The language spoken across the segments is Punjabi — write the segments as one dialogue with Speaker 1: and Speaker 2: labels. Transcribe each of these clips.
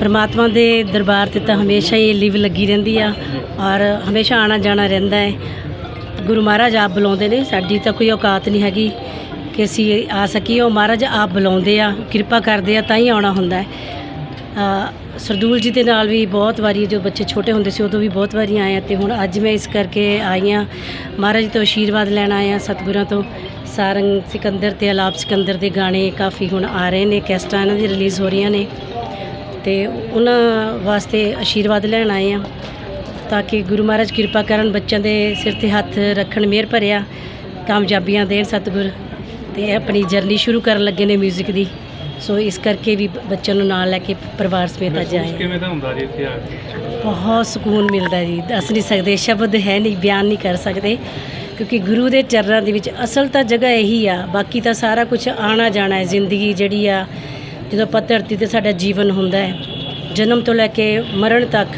Speaker 1: ਪਰਮਾਤਮਾ ਦੇ ਦਰਬਾਰ ਤੇ ਤਾਂ ਹਮੇਸ਼ਾ ਹੀ ਲਿਵ ਲੱਗੀ ਰਹਿੰਦੀ ਆ ਔਰ ਹਮੇਸ਼ਾ ਆਣਾ ਜਾਣਾ ਰਹਿੰਦਾ ਹੈ। ਗੁਰੂ ਮਹਾਰਾਜ ਆਪ ਬੁਲਾਉਂਦੇ ਨੇ, ਸਾਡੀ ਤਾਂ ਕੋਈ ਔਕਾਤ ਨਹੀਂ ਹੈਗੀ ਕਿ ਅਸੀਂ ਆ ਸਕੀਏ। ਉਹ ਮਹਾਰਾਜ ਆਪ ਬੁਲਾਉਂਦੇ ਆ, ਕਿਰਪਾ ਕਰਦੇ ਆ ਤਾਂ ਹੀ ਆਉਣਾ ਹੁੰਦਾ ਹੈ। ਸਰਦੂਲ ਜੀ ਦੇ ਨਾਲ ਵੀ ਬਹੁਤ ਵਾਰੀ ਜੋ ਬੱਚੇ ਛੋਟੇ ਹੁੰਦੇ ਸੀ, ਉਦੋਂ ਵੀ ਬਹੁਤ ਵਾਰੀ ਆਏ ਆ ਤੇ ਹੁਣ ਅੱਜ ਮੈਂ ਇਸ ਕਰਕੇ ਆਈ ਹਾਂ। ਮਹਾਰਾਜ ਤੋਂ ਆਸ਼ੀਰਵਾਦ ਲੈਣ ਆਏ ਆ ਸਤਿਗੁਰਾਂ ਤੋਂ। ਸਾਰੰਗ ਸਿਕੰਦਰ ਤੇ ਅਲਾਪ ਸਿਕੰਦਰ ਦੇ ਗਾਣੇ ਕਾਫੀ ਹੁਣ ਆ ਰਹੇ ਨੇ, ਕੈਸਟਾਂ ਇਹਨਾਂ ਦੀ ਰਿਲੀਜ਼ ਹੋ ਰਹੀਆਂ ਨੇ। ਤੇ ਉਹਨਾਂ ਵਾਸਤੇ ਆਸ਼ੀਰਵਾਦ ਲੈਣ ਆਏ ਆ ਤਾਂ ਕਿ ਗੁਰੂ ਮਹਾਰਾਜ ਕਿਰਪਾ ਕਰਨ ਬੱਚਿਆਂ ਦੇ ਸਿਰ ਤੇ ਹੱਥ ਰੱਖਣ ਮਿਹਰ ਭਰਿਆ ਕਾਮਯਾਬੀਆਂ ਦੇਣ ਸਤਿਗੁਰ। ਤੇ ਆਪਣੀ ਜਰਨੀ ਸ਼ੁਰੂ ਕਰਨ ਲੱਗੇ ਨੇ 뮤직 ਦੀ। ਸੋ ਇਸ ਕਰਕੇ ਵੀ ਬੱਚਿਆਂ ਨੂੰ ਨਾਲ ਲੈ ਕੇ ਪਰਿਵਾਰ ਸਮੇਤ ਅੱਜ ਆਏ
Speaker 2: ਕਿਵੇਂ ਦਾ ਹੁੰਦਾ ਜੀ ਇੱਥੇ ਆ ਕੇ?
Speaker 1: ਬਹੁਤ ਸਕੂਨ ਮਿਲਦਾ ਜੀ। ਦੱਸ ਨਹੀਂ ਸਕਦੇ ਸ਼ਬਦ ਹੈ ਨਹੀਂ ਬਿਆਨ ਨਹੀਂ ਕਰ ਸਕਦੇ। ਕਿਉਂਕਿ ਗੁਰੂ ਦੇ ਚਰਨਾਂ ਦੇ ਵਿੱਚ ਅਸਲ ਤਾਂ ਜਗ੍ਹਾ ਇਹੀ ਆ ਬਾਕੀ ਤਾਂ ਸਾਰਾ ਕੁਝ ਆਣਾ ਜਾਣਾ ਹੈ ਜ਼ਿੰਦਗੀ ਜਿਹੜੀ ਆ ਜਦੋਂ ਆਪਾਂ ਧਰਤੀ ਤੇ ਸਾਡਾ ਜੀਵਨ ਹੁੰਦਾ ਹੈ, ਜਨਮ ਤੋਂ ਲੈ ਕੇ ਮਰਨ ਤੱਕ,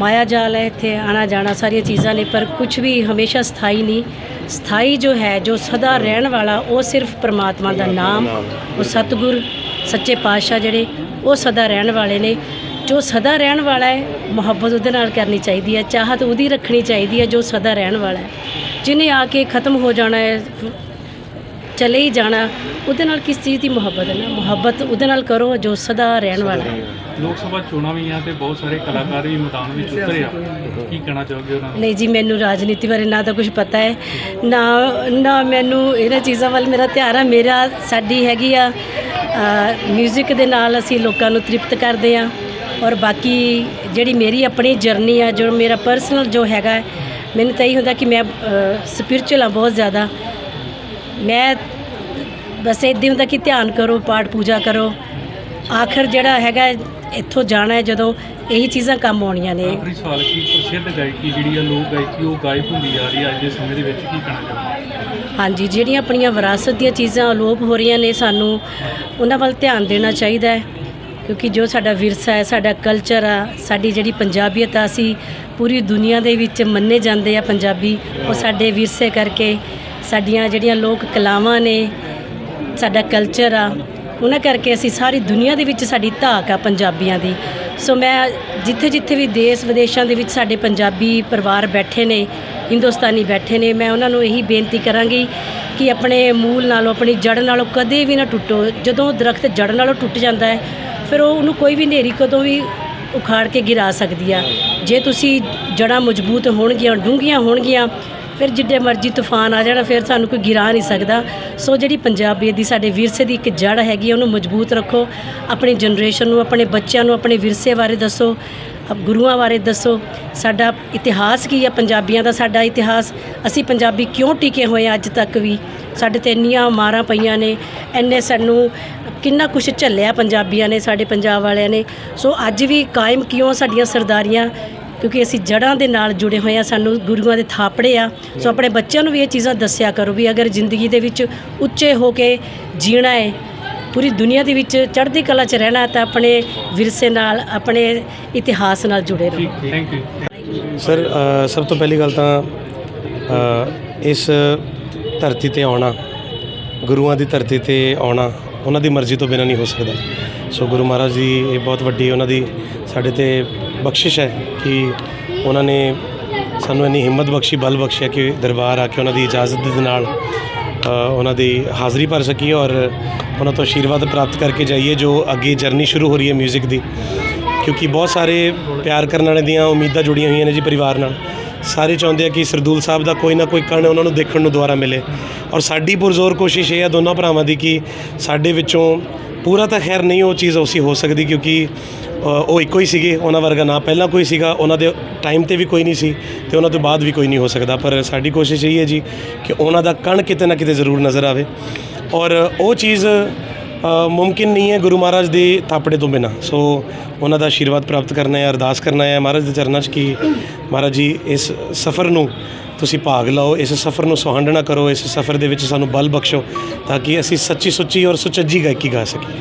Speaker 1: ਮਾਇਆ ਜਾਲ ਹੈ ਇੱਥੇ, ਆਣਾ ਜਾਣਾ ਸਾਰੀਆਂ ਚੀਜ਼ਾਂ ਨੇ, ਪਰ ਕੁਝ ਵੀ ਹਮੇਸ਼ਾ ਸਥਾਈ ਨਹੀਂ। ਸਥਾਈ ਜੋ ਹੈ, ਜੋ ਸਦਾ ਰਹਿਣ ਵਾਲਾ, ਉਹ ਸਿਰਫ ਪ੍ਰਮਾਤਮਾ ਦਾ ਨਾਮ, ਉਹ ਸਤਿਗੁਰ, ਸੱਚੇ ਪਾਤਸ਼ਾਹ ਜਿਹੜੇ, ਉਹ ਸਦਾ ਰਹਿਣ ਵਾਲੇ ਨੇ। ਜੋ ਸਦਾ ਰਹਿਣ ਵਾਲਾ ਹੈ, ਮੁਹੱਬਤ ਉਹਦੇ ਨਾਲ ਕਰਨੀ ਚਾਹੀਦੀ ਹੈ, ਚਾਹਤ ਉਹਦੀ ਰੱਖਣੀ ਚਾਹੀਦੀ ਹੈ, ਜੋ ਸਦਾ ਰਹਿਣ ਵਾਲਾ ਹੈ। ਜਿਹਨੇ ਆ ਕੇ ਖਤਮ ਹੋ ਜਾਣਾ ਹੈ ਚਲੇ ਹੀ ਜਾਣਾ ਉਹਦੇ ਨਾਲ ਕਿਸ ਚੀਜ਼ ਦੀ ਮੁਹੱਬਤ ਹੈ ਨਾ? ਮੁਹੱਬਤ ਉਹਦੇ ਨਾਲ ਕਰੋ ਜੋ ਸਦਾ ਰਹਿਣ ਵਾਲਾ ਹੈ।
Speaker 2: ਲੋਕ ਸਭਾ ਚੋਣਾਂ ਵੀ ਆ ਤੇ ਬਹੁਤ ਸਾਰੇ ਕਲਾਕਾਰ ਵੀ ਮੈਦਾਨ ਵਿੱਚ ਉਤਰੇ ਆ। ਕੀ ਕਹਿਣਾ ਚਾਹੋਗੇ ਉਹਨਾਂ ਨੂੰ?
Speaker 1: ਨਹੀਂ ਜੀ ਮੈਨੂੰ ਰਾਜਨੀਤੀ ਬਾਰੇ ਨਾ ਤਾਂ ਕੁਝ ਪਤਾ ਹੈ ਨਾ ਨਾ ਮੈਨੂੰ ਇਹਨਾਂ ਚੀਜ਼ਾਂ ਵੱਲ ਮੇਰਾ ਧਿਆਨ ਆ। ਮੇਰਾ ਸਾਡੀ ਹੈਗੀ ਆ 뮤직 ਦੇ ਨਾਲ ਅਸੀਂ ਲੋਕਾਂ ਨੂੰ ਤ੍ਰਿਪਤ ਕਰਦੇ ਆ ਔਰ ਬਾਕੀ ਜਿਹੜੀ ਮੇਰੀ ਆਪਣੀ ਜਰਨੀ ਆ ਜੋ ਮੇਰਾ ਪਰਸਨਲ ਜੋ ਹੈਗਾ ਮੈਨੂੰ ਤਾਂ ਇਹ ਹੁੰਦਾ ਕਿ ਮੈਂ ਸਪਿਰਚੁਅਲ ਆ ਬਹੁਤ ਜ਼ਿਆਦਾ। ਮੈਂ ਬਸ ਇੱਦਾਂ ਹੁੰਦਾ ਕਿ ਧਿਆਨ ਕਰੋ ਪਾਠ ਪੂਜਾ ਕਰੋ। ਆਖਰ ਜਿਹੜਾ ਹੈਗਾ ਹੈ, ਇੱਥੋਂ ਜਾਣਾ ਹੈ ਜਦੋਂ ਇਹੀ ਚੀਜ਼ਾਂ ਕੰਮ ਆਉਣੀਆਂ ਨੇ।
Speaker 2: ਆਖਰੀ ਸਵਾਲ ਕੀ ਪ੍ਰਸਿੱਧ ਗਾਇਕੀ ਜਿਹੜੀ ਆ ਲੋਕ ਗਾਇਕੀ ਉਹ ਗਾਇਬ ਹੁੰਦੀ ਜਾ ਰਹੀ ਆ ਅੱਜ ਦੇ ਸਮੇਂ ਦੇ ਵਿੱਚ ਕੀ ਕਹਿਣਾ ਚਾਹੋਗੇ?
Speaker 1: ਹਾਂਜੀ ਜਿਹੜੀਆਂ ਆਪਣੀਆਂ ਵਿਰਾਸਤ ਦੀਆਂ ਚੀਜ਼ਾਂ ਅਲੋਪ ਹੋ ਰਹੀਆਂ ਨੇ ਸਾਨੂੰ ਉਹਨਾਂ ਵੱਲ ਧਿਆਨ ਦੇਣਾ ਚਾਹੀਦਾ ਹੈ। ਕਿਉਂਕਿ ਜੋ ਸਾਡਾ ਵਿਰਸਾ ਹੈ ਸਾਡਾ ਕਲਚਰ ਆ ਸਾਡੀ ਜਿਹੜੀ ਪੰਜਾਬੀਅਤ ਆ ਅਸੀਂ ਪੂਰੀ ਦੁਨੀਆ ਦੇ ਵਿੱਚ ਮੰਨੇ ਜਾਂਦੇ ਆ ਪੰਜਾਬੀ ਉਹ ਸਾਡੇ ਵਿਰਸੇ ਕਰਕੇ। ਸਾਡੀਆਂ ਜਿਹੜੀਆਂ ਲੋਕ ਕਲਾਵਾਂ ਨੇ, ਸਾਡਾ ਕਲਚਰ ਆ, ਉਹਨਾਂ ਕਰਕੇ ਅਸੀਂ ਸਾਰੀ ਦੁਨੀਆ ਦੇ ਵਿੱਚ ਸਾਡੀ ਧਾਕ ਆ ਪੰਜਾਬੀਆਂ ਦੀ। ਸੋ ਮੈਂ ਜਿੱਥੇ ਜਿੱਥੇ ਵੀ ਦੇਸ਼ ਵਿਦੇਸ਼ਾਂ ਦੇ ਵਿੱਚ ਸਾਡੇ ਪੰਜਾਬੀ ਪਰਿਵਾਰ ਬੈਠੇ ਨੇ, ਹਿੰਦੁਸਤਾਨੀ ਬੈਠੇ ਨੇ, ਮੈਂ ਉਹਨਾਂ ਨੂੰ ਇਹੀ ਬੇਨਤੀ ਕਰਾਂਗੀ ਕਿ ਆਪਣੇ ਮੂਲ ਨਾਲੋਂ, ਆਪਣੀ ਜੜ ਨਾਲੋਂ ਕਦੇ ਵੀ ਨਾ ਟੁੱਟੋ। ਜਦੋਂ ਦਰਖਤ ਜੜ ਨਾਲੋਂ ਟੁੱਟ ਜਾਂਦਾ ਹੈ, ਫਿਰ ਉਹ ਉਹਨੂੰ ਕੋਈ ਵੀ ਨੇਰੀ ਕਦੋਂ ਵੀ ਉਖਾੜ ਕੇ ਗਿਰਾ ਸਕਦੀ ਆ। ਜੇ ਤੁਸੀਂ ਜੜਾਂ ਮਜ਼ਬੂਤ ਹੋਣਗੀਆਂ, ਡੂੰਘੀਆਂ ਹੋਣਗੀਆਂ ਫਿਰ ਜਿੱਡੇ ਮਰਜ਼ੀ ਤੂਫਾਨ ਆ ਜਾਣਾ ਫਿਰ ਸਾਨੂੰ ਕੋਈ ਗਿਰਾ ਨਹੀਂ ਸਕਦਾ। ਸੋ ਜਿਹੜੀ ਪੰਜਾਬੀ ਦੀ ਸਾਡੇ ਵਿਰਸੇ ਦੀ ਇੱਕ ਜੜ ਹੈਗੀ ਆ, ਉਹਨੂੰ ਮਜ਼ਬੂਤ ਰੱਖੋ। ਆਪਣੀ ਜਨਰੇਸ਼ਨ ਨੂੰ ਆਪਣੇ ਬੱਚਿਆਂ ਨੂੰ ਆਪਣੇ ਵਿਰਸੇ ਬਾਰੇ ਦੱਸੋ। ਗੁਰੂਆਂ ਬਾਰੇ ਦੱਸੋ। ਸਾਡਾ ਇਤਿਹਾਸ ਕੀ ਹੈ ਪੰਜਾਬੀਆਂ ਦਾ? ਸਾਡਾ ਇਤਿਹਾਸ ਅਸੀਂ ਪੰਜਾਬੀ ਕਿਉਂ ਟਿਕੇ ਹੋਏ ਆ ਅੱਜ ਤੱਕ ਵੀ? ਸਾਡੇ ਤੇ ਇੰਨੀਆਂ ਮਾਰਾਂ ਪਈਆਂ ਨੇ। ਐਨੇ ਸਾਨੂੰ ਕਿੰਨਾ ਕੁਛ ਝੱਲਿਆ ਪੰਜਾਬੀਆਂ ਨੇ ਸਾਡੇ ਪੰਜਾਬ ਵਾਲਿਆਂ ਨੇ। ਸੋ ਅੱਜ ਵੀ ਕਾਇਮ ਕਿਉਂ ਸਾਡੀਆਂ ਸਰਦਾਰੀਆਂ? ਕਿਉਂਕਿ ਅਸੀਂ ਜੜ੍ਹਾਂ ਦੇ ਨਾਲ ਜੁੜੇ ਹੋਏ ਆ ਸਾਨੂੰ ਗੁਰੂਆਂ ਦੇ ਥਾਪੜੇ ਆ। ਸੋ ਆਪਣੇ ਬੱਚਿਆਂ ਨੂੰ ਵੀ ਇਹ ਚੀਜ਼ਾਂ ਦੱਸਿਆ ਕਰੋ ਵੀ ਅਗਰ ਜ਼ਿੰਦਗੀ ਦੇ ਵਿੱਚ ਉੱਚੇ ਹੋ ਕੇ ਜੀਣਾ ਹੈ ਪੂਰੀ ਦੁਨੀਆ ਦੇ ਵਿੱਚ ਚੜ੍ਹਦੀ ਕਲਾ 'ਚ ਰਹਿਣਾ ਹੈ ਤਾਂ ਆਪਣੇ ਵਿਰਸੇ ਨਾਲ ਆਪਣੇ ਇਤਿਹਾਸ ਨਾਲ ਜੁੜੇ ਰਹੋ।
Speaker 2: ਠੀਕ ਥੈਂਕ ਯੂ
Speaker 3: ਸਰ ਸਭ ਤੋਂ ਪਹਿਲੀ ਗੱਲ ਤਾਂ ਇਸ ਧਰਤੀ ਤੇ ਆਉਣਾ ਗੁਰੂਆਂ ਦੀ ਧਰਤੀ ਤੇ ਆਉਣਾ ਉਹਨਾਂ ਦੀ ਮਰਜ਼ੀ ਤੋਂ ਬਿਨਾਂ ਨਹੀਂ ਹੋ ਸਕਦਾ। ਸੋ ਗੁਰੂ ਮਹਾਰਾਜ ਦੀ ਇਹ ਬਹੁਤ ਵੱਡੀ ਉਹਨਾਂ ਦੀ ਸਾਡੇ ਤੇ ਬਖਸ਼ਿਸ਼ ਹੈ ਕਿ ਉਹਨਾਂ ਨੇ ਸਾਨੂੰ ਇੰਨੀ ਹਿੰਮਤ ਬਖਸ਼ੀ, ਬਲ ਬਖਸ਼ਿਆ ਕਿ ਦਰਬਾਰ ਆ ਕੇ ਉਹਨਾਂ ਦੀ ਇਜਾਜ਼ਤ ਦੇ ਨਾਲ ਉਹਨਾਂ ਦੀ ਹਾਜ਼ਰੀ ਭਰ ਸਕੀਏ ਔਰ ਉਹਨਾਂ ਤੋਂ ਆਸ਼ੀਰਵਾਦ ਪ੍ਰਾਪਤ ਕਰਕੇ ਜਾਈਏ ਜੋ ਅੱਗੇ ਜਰਨੀ ਸ਼ੁਰੂ ਹੋ ਰਹੀ ਹੈ 뮤직 ਦੀ। ਕਿਉਂਕਿ ਬਹੁਤ ਸਾਰੇ ਪਿਆਰ ਕਰਨ ਵਾਲੇ ਦੀਆਂ ਉਮੀਦਾਂ ਜੁੜੀਆਂ ਹੋਈਆਂ ਨੇ ਜੀ ਪਰਿਵਾਰ ਨਾਲ। ਸਾਰੇ ਚਾਹੁੰਦੇ ਆ ਕਿ ਸਰਦੂਲ ਸਾਹਿਬ ਦਾ ਕੋਈ ਨਾ ਕੋਈ ਕਣ ਉਹਨਾਂ ਨੂੰ ਦੇਖਣ ਨੂੰ ਦੁਬਾਰਾ ਮਿਲੇ। ਔਰ ਸਾਡੀ ਪੁਰਜ਼ੋਰ ਕੋਸ਼ਿਸ਼ ਇਹ ਆ ਦੋਨਾਂ ਭਰਾਵਾਂ ਦੀ ਕਿ ਸਾਡੇ ਵਿੱਚੋਂ ਪੂਰਾ ਤਾਂ ਖੈਰ ਨਹੀਂ ਉਹ ਚੀਜ਼ ਉਸੀ ਹੋ ਸਕਦੀ ਕਿਉਂਕਿ ਉਹ ਇੱਕੋ ਹੀ ਸੀਗੇ, ਉਹਨਾਂ ਵਰਗਾ ਨਾ। ਪਹਿਲਾਂ ਕੋਈ ਸੀਗਾ, ਉਹਨਾਂ ਦੇ ਟਾਈਮ ਤੇ ਵੀ ਕੋਈ ਨਹੀਂ ਸੀ ਤੇ ਉਹਨਾਂ ਤੋਂ ਬਾਅਦ ਵੀ ਕੋਈ ਨਹੀਂ ਹੋ ਸਕਦਾ। ਪਰ ਸਾਡੀ ਕੋਸ਼ਿਸ਼ ਇਹ ਹੈ ਜੀ ਕਿ ਉਹਨਾਂ ਦਾ ਕਣ ਕਿਤੇ ਨਾ ਕਿਤੇ ਜ਼ਰੂਰ ਨਜ਼ਰ ਆਵੇ। ਔਰ ਉਹ ਚੀਜ਼ ਮੁਮਕਿਨ ਨਹੀਂ ਹੈ ਗੁਰੂ ਮਹਾਰਾਜ ਦੇ ਥਾਪੜੇ ਤੋਂ ਬਿਨਾ। ਸੋ ਉਹਨਾਂ ਦਾ ਆਸ਼ੀਰਵਾਦ ਪ੍ਰਾਪਤ ਕਰਨਾ ਹੈ, ਅਰਦਾਸ ਕਰਨਾ ਹੈ ਮਹਾਰਾਜ ਦੇ ਚਰਨਾਂ 'ਚ ਕਿ ਮਹਾਰਾਜ ਜੀ, ਇਸ ਸਫ਼ਰ ਨੂੰ ਤੁਸੀਂ ਭਾਗ ਲਓ, ਇਸ ਸਫ਼ਰ ਨੂੰ ਸੁਹਾਂਡਣਾ ਕਰੋ, ਇਸ ਸਫ਼ਰ ਦੇ ਵਿੱਚ ਸਾਨੂੰ ਬਲ ਬਖਸ਼ੋ ਤਾਂ ਕਿ ਅਸੀਂ ਸੱਚੀ ਸੁੱਚੀ ਔਰ ਸੁਚੱਜੀ ਗਾਇਕੀ ਗਾ ਸਕੀਏ।